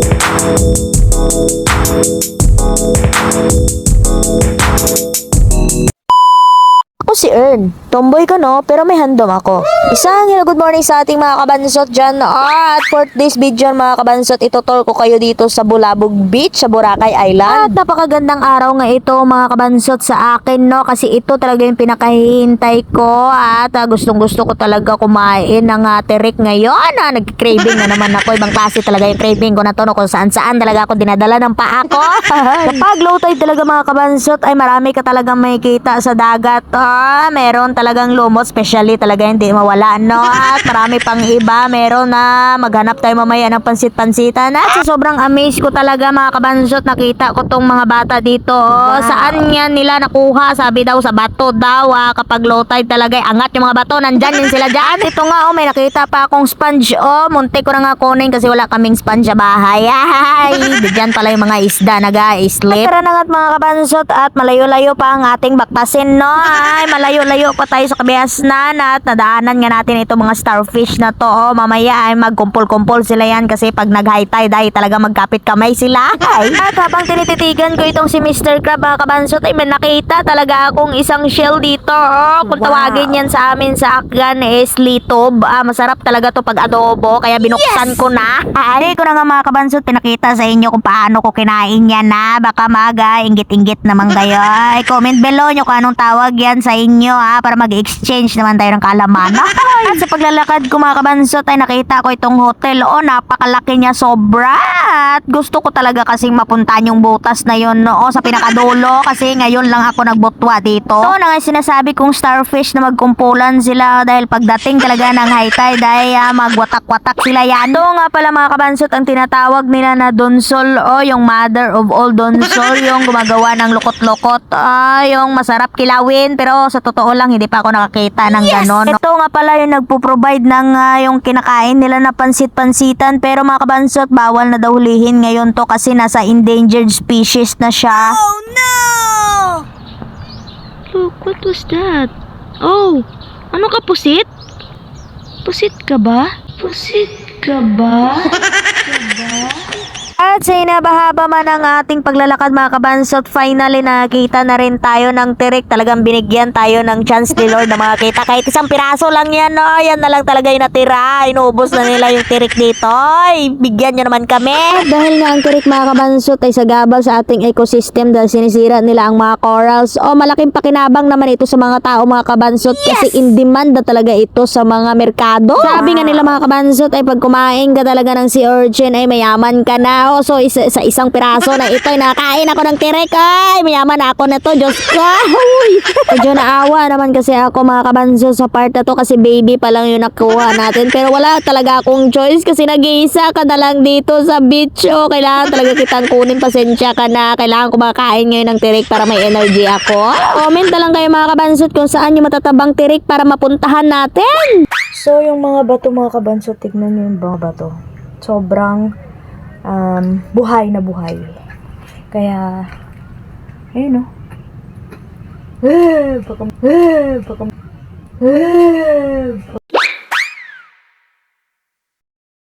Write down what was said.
Thank you. Ako si Ern. Tomboy ka no, pero may handom ako. Isang hello good morning sa ating mga kabansot dyan. Ah, at for this video mga kabansot, itutol ko kayo dito sa Bulabog Beach, sa Boracay Island. At napakagandang araw nga ito mga kabansot sa akin no, kasi ito talaga yung pinakahihintay ko. At ah, gustong gusto ko talaga kumain ng uh, terik ngayon. Ah, nag-craving na naman ako. Ibang klase talaga yung craving ko na to no, kung saan saan talaga ako dinadala ng paa ko. Kapag low tide talaga mga kabansot, ay marami ka talagang makikita sa dagat. Ah, meron talagang lumot, especially talaga hindi mawala, no? At marami pang iba, meron na maghanap tayo mamaya ng pansit-pansitan. At sa sobrang amaze ko talaga mga kabansot, nakita ko tong mga bata dito. Oh, Saan yan nila nakuha? Sabi daw sa bato daw, ah, kapag low tide talaga, ay angat yung mga bato, nandyan din sila dyan. Ito nga, oh, may nakita pa akong sponge, oh, munti ko na nga kunin kasi wala kaming sponge sa bahay. Ay, dyan pala yung mga isda nag-i-sleep. Tara na nga't mga kabansot at malayo-layo pa ang ating baktasin, no? Ay, malayo-layo pa tayo sa kabiasnan at nadaanan nga natin itong mga starfish na to. Oh, mamaya ay magkumpol-kumpol sila yan kasi pag nag-high tide ay talaga magkapit kamay sila. Ay, at habang tinititigan ko itong si Mr. Crab, mga kabansot, ay may nakita talaga akong isang shell dito. Oh, kung tawagin yan sa amin sa Akgan is litob. Ah, masarap talaga to pag adobo kaya binuksan ko na. Ay, ko na nga mga kabansot, pinakita sa inyo kung paano ko kinain yan na. Baka maga, inggit-inggit naman kayo. Ay, comment below nyo kung anong tawag yan sa inyo ha, para mag-exchange naman tayo ng kaalaman. At sa paglalakad ko mga kabansot ay nakita ko itong hotel. Oh, napakalaki niya sobra. At gusto ko talaga kasing mapuntahan yung butas na yun no, sa pinakadulo kasi ngayon lang ako nagbutwa dito. Ito na nga sinasabi kong starfish na magkumpulan sila dahil pagdating talaga ng high tide ay ah, magwatak-watak sila yan. Ito nga pala mga kabansot ang tinatawag nila na donsol o yung mother of all donsol yung gumagawa ng lukot-lukot. Ah, yung masarap kilawin pero sa totoo lang hindi pa ako nakakita ng ganon. Ito nga pala yung nagpo-provide ng ah, yung kinakain nila na pansit-pansitan pero mga kabansot bawal na daw hulihin ngayon to kasi nasa endangered species na siya. Oh no! Look, what was that? Oh, ano ka pusit? Pusit ka ba? Pusit ka ba? At sa inabahaba man ang ating paglalakad mga kabansot, finally nakita na rin tayo ng tirik. Talagang binigyan tayo ng chance ni Lord na makakita. Kahit isang piraso lang yan, no? Yan na lang talaga yung natira. Inuubos na nila yung tirik dito. Ay, bigyan nyo naman kami. dahil nga ang tirik mga kabansot ay sagabal sa ating ecosystem dahil sinisira nila ang mga corals. O malaking pakinabang naman ito sa mga tao mga kabansot kasi in demand na talaga ito sa mga merkado. Sabi nga nila mga kabansot ay pag kumain ka talaga ng sea urchin ay mayaman ka na. O, so isa, sa isang piraso na ito nakain ako ng tirik. Ay, mayaman ako na to. Diyos ko. Uy. Medyo naawa naman kasi ako mga kabansot sa part na to kasi baby pa lang yung nakuha natin. Pero wala talaga akong choice kasi nag-iisa ka na lang dito sa beach. O, kailangan talaga kitang kunin. Pasensya ka na. Kailangan ko makakain ngayon ng tirik para may energy ako. Comment na lang kayo mga kabansot kung saan yung matatabang tirik para mapuntahan natin. So, yung mga bato mga kabansot, tignan nyo yung mga bato. Sobrang um, buhay na buhay. Kaya, ayun o. Eh, baka, eh, baka, eh,